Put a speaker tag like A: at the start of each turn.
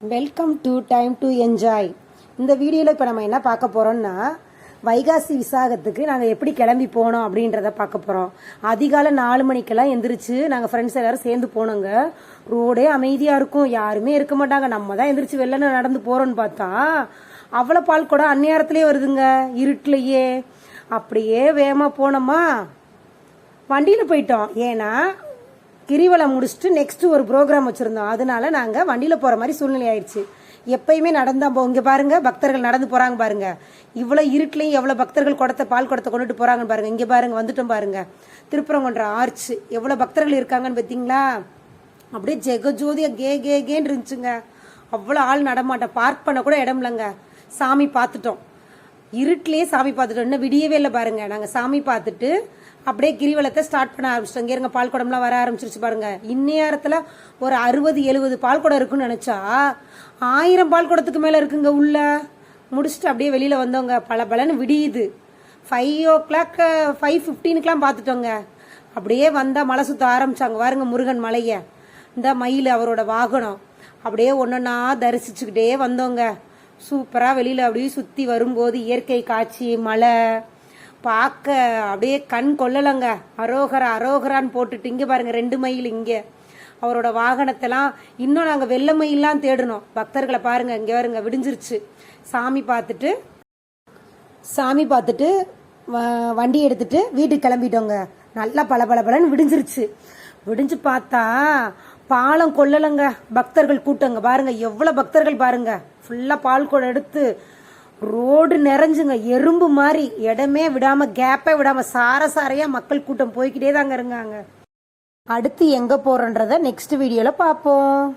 A: Welcome to time to enjoy இந்த வீடியோவில் இப்போ நம்ம என்ன பார்க்க போகிறோம்னா வைகாசி விசாகத்துக்கு நாங்கள் எப்படி கிளம்பி போனோம் அப்படின்றத பார்க்க போகிறோம் அதிகாலை நாலு மணிக்கெல்லாம் எந்திரிச்சு நாங்கள் ஃப்ரெண்ட்ஸ் எல்லாரும் சேர்ந்து போனோங்க. ரோடே அமைதியாக இருக்கும். யாருமே இருக்க மாட்டாங்க. நம்ம தான் எந்திரிச்சு வெளில நடந்து போகிறோன்னு பார்த்தா அவ்வளோ பால் கூட அந்நேரத்துலேயே வருதுங்க. இருட்டிலையே. அப்படியே வேகமாக போனோமா. வண்டியில் போயிட்டோம். ஏன்னா கிரிவலம் முடிச்சுட்டு நெக்ஸ்ட்டு ஒரு ப்ரோக்ராம் வச்சுருந்தோம். அதனால நாங்கள் வண்டியில் போகிற மாதிரி சூழ்நிலை ஆயிடுச்சு. எப்பயுமே நடந்தால் போ இங்கே பாருங்க பக்தர்கள் நடந்து போகிறாங்க பாருங்க. இவ்வளோ இருட்டிலையும் எவ்வளோ பக்தர்கள் குடத்தை பால் குடத்தை கொண்டுட்டு போகிறாங்கன்னு பாருங்க. இங்கே பாருங்க வந்துட்டோம் பாருங்கள் திருப்பரங்குன்ற ஆர்ச் எவ்வளோ பக்தர்கள் இருக்காங்கன்னு பார்த்தீங்களா? அப்படியே ஜெகஜோதியாக கே கே கேன்னு இருந்துச்சுங்க. அவ்வளோ ஆள் நடமாட்டோம். பார்க் பண்ண கூட இடம் இல்லைங்க. சாமி பார்த்துட்டோம். இருட்டிலேயே சாமி பார்த்துட்டோம். இன்னும் விடியவே இல்லை பாருங்க. நாங்கள் சாமி பார்த்துட்டு அப்படியே கிரிவலத்தை ஸ்டார்ட் பண்ண ஆரம்பிச்சிட்டோம். இங்க இருங்க பால் குடம்லாம் வர ஆரம்பிச்சிருச்சு பாருங்க. இந்நேரத்தில் ஒரு அறுபது எழுபது பால் குடம் இருக்குன்னு நினச்சா ஆயிரம் பால் குடத்துக்கு மேலே இருக்குங்க உள்ள. முடிச்சுட்டு அப்படியே வெளியில் வந்தவங்க பல பலன்னு விடியுது. ஃபைவ் ஓ கிளாக் ஃபைவ் ஃபிஃப்டீனுக்கெலாம் பார்த்துட்டோங்க. அப்படியே வந்தால் மலை சுத்த ஆரம்பிச்சாங்க. பாருங்க முருகன் மலையை. இந்த மயில் அவரோட வாகனம். அப்படியே ஒன்றொன்னா தரிசிச்சுக்கிட்டே வந்தோங்க. சூப்பராக வெளியில் அப்படியே சுற்றி வரும்போது இயற்கை காட்சி மலை பார்க்க அப்படியே கண் கொள்ளலைங்க. அரோகரா அரோகரான்னு போட்டுட்டு இங்கே பாருங்கள் ரெண்டு மைல் இங்கே. அவரோட வாகனத்தெல்லாம் இன்னும் நாங்கள் வெள்ளை மயிலாம் தேடினோம் பக்தர்களை பாருங்க இங்கே பாருங்க விடிஞ்சிருச்சு. சாமி பார்த்துட்டு சாமி பார்த்துட்டு வ- வண்டி எடுத்துட்டு வீட்டுக்கு கிளம்பிட்டோங்க. நல்லா பல பல பலன்னு விடிஞ்சிருச்சு. விடிஞ்சு பார்த்தா பாலம் கொள்ளலங்க. பக்தர்கள் கூட்டங்க. பாருங்க எவ்வளவு பக்தர்கள் பாருங்க. ஃபுல்லா பால் குடம் எடுத்து ரோடு நிறைஞ்சுங்க. எறும்பு மாதிரி இடமே விடாம கேப்பே விடாம சார சாரையா மக்கள் கூட்டம் போய்கிட்டே தாங்க இருக்காங்க அடுத்து எங்க போகிறோன்றத நெக்ஸ்ட் வீடியோல பார்ப்போம்.